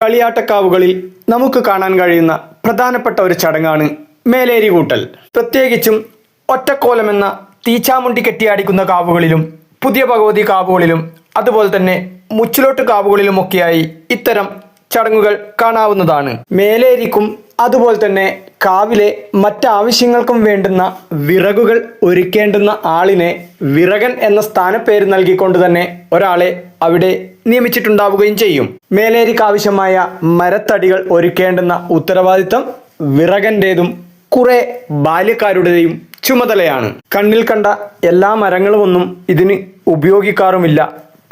കളിയാട്ടക്കാവുകളിൽ നമുക്ക് കാണാൻ കഴിയുന്ന പ്രധാനപ്പെട്ട ഒരു ചടങ്ങാണ് മേലേരി കൂട്ടൽ പ്രത്യേകിച്ചും ഒറ്റക്കോലമെന്ന തീച്ചാമുണ്ടി കെട്ടിയാടിക്കുന്ന കാവുകളിലും പുതിയ ഭഗവതി കാവുകളിലും അതുപോലെ തന്നെ മുച്ചിലോട്ട് കാവുകളിലുമൊക്കെയായി ഇത്തരം ചടങ്ങുകൾ കാണാവുന്നതാണ്. മേലേരിക്കും അതുപോലെ തന്നെ കാവിലെ മറ്റാവശ്യങ്ങൾക്കും വേണ്ടുന്ന വിറകുകൾ ഒരുക്കേണ്ടുന്ന ആളിനെ വിറകൻ എന്ന സ്ഥാനപ്പേര് നൽകിക്കൊണ്ട് തന്നെ ഒരാളെ അവിടെ നിയമിച്ചിട്ടുണ്ടാവുകയും ചെയ്യും. മേലേരിക്ക് ആവശ്യമായ മരത്തടികൾ ഒരുക്കേണ്ടുന്ന ഉത്തരവാദിത്തം വിറകന്റേതും കുറെ ബാല്യക്കാരുടെയും ചുമതലയാണ്. കണ്ണിൽ കണ്ട എല്ലാ മരങ്ങളുമൊന്നും ഇതിന് ഉപയോഗിക്കാറുമില്ല.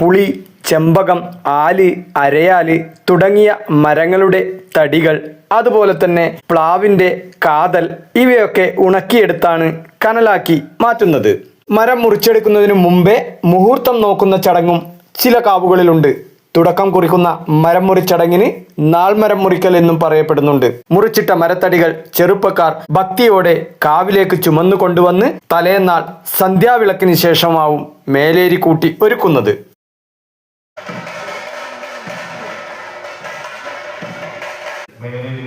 പുളി ചെമ്പകം ആൽ അരയാൽ തുടങ്ങിയ മരങ്ങളുടെ തടികൾ അതുപോലെ തന്നെ പ്ലാവിന്റെ കാതൽ ഇവയൊക്കെ ഉണക്കിയെടുത്താണ് കനലാക്കി മാറ്റുന്നത്. മരം മുറിച്ചെടുക്കുന്നതിന് മുമ്പേ മുഹൂർത്തം നോക്കുന്ന ചടങ്ങും ചില കാവുകളിലുണ്ട്. തുടക്കം കുറിക്കുന്ന മരം മുറിച്ചടങ്ങിന് നാൾമരം മുറിക്കൽ എന്നും പറയപ്പെടുന്നുണ്ട്. മുറിച്ചിട്ട മരത്തടികൾ ചെറുപ്പക്കാർ ഭക്തിയോടെ കാവിലേക്ക് ചുമന്നു കൊണ്ടുവന്ന് തലേന്നാൾ സന്ധ്യാവിളക്കിന് ശേഷമാവും മേലേരി കൂട്ടി ഒരുക്കുന്നത്. മേലേരി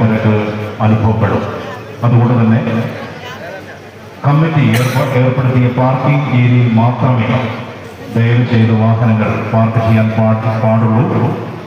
തിരക്ക് അനുഭവപ്പെടും. അതുകൊണ്ട് തന്നെ കമ്മിറ്റി ഏർപ്പ- ഏർപ്പെടുത്തിയ പാർക്കിംഗ് ഏരിയയിൽ മാത്രമേ ദയവ് ചെയ്ത് വാഹനങ്ങൾ പാർക്ക് ചെയ്യാൻ പാടുള്ളൂ.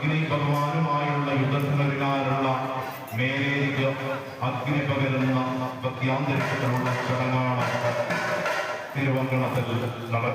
അഗ്നി ഭഗവാനുമായുള്ള യുദ്ധത്തിനൊരുങ്ങാനുള്ള മേലേക്ക് അഗ്നി പകരുന്ന ഭക്തിയാന്തരീക്ഷത്തിലുള്ള ചടങ്ങാണ് തിരുവങ്കണത്തിൽ നട-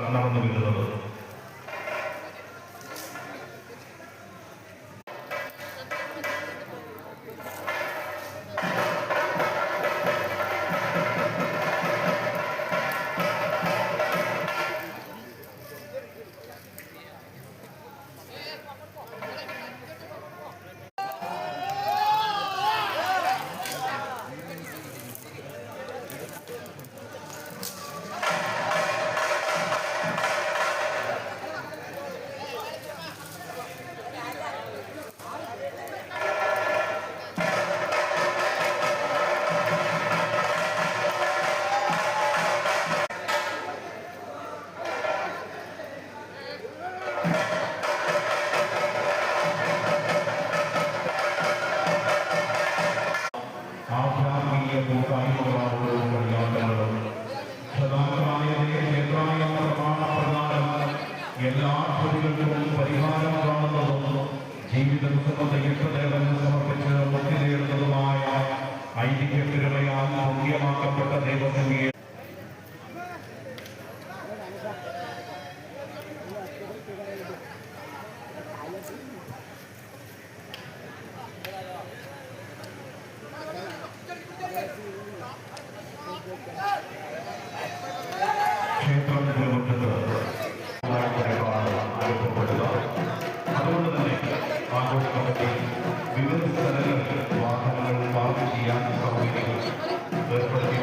ആഹുതികൾക്കും പരിഹാരം കാണുന്നതും ജീവിതം ദൈവദേവന് സമർപ്പിച്ച് മുക്തി നേടുന്നതുമായ ഐതിഹ്യ തിരുമയാൽ ഭംഗ്യമാക്കപ്പെട്ട ദൈവസംഗീത വിവിധ സ്ഥലങ്ങളിൽ വാഹനങ്ങൾ പാർക്ക് ചെയ്യാൻ സൗകര്യം ഏർപ്പെടുത്തിയിട്ടുണ്ട്.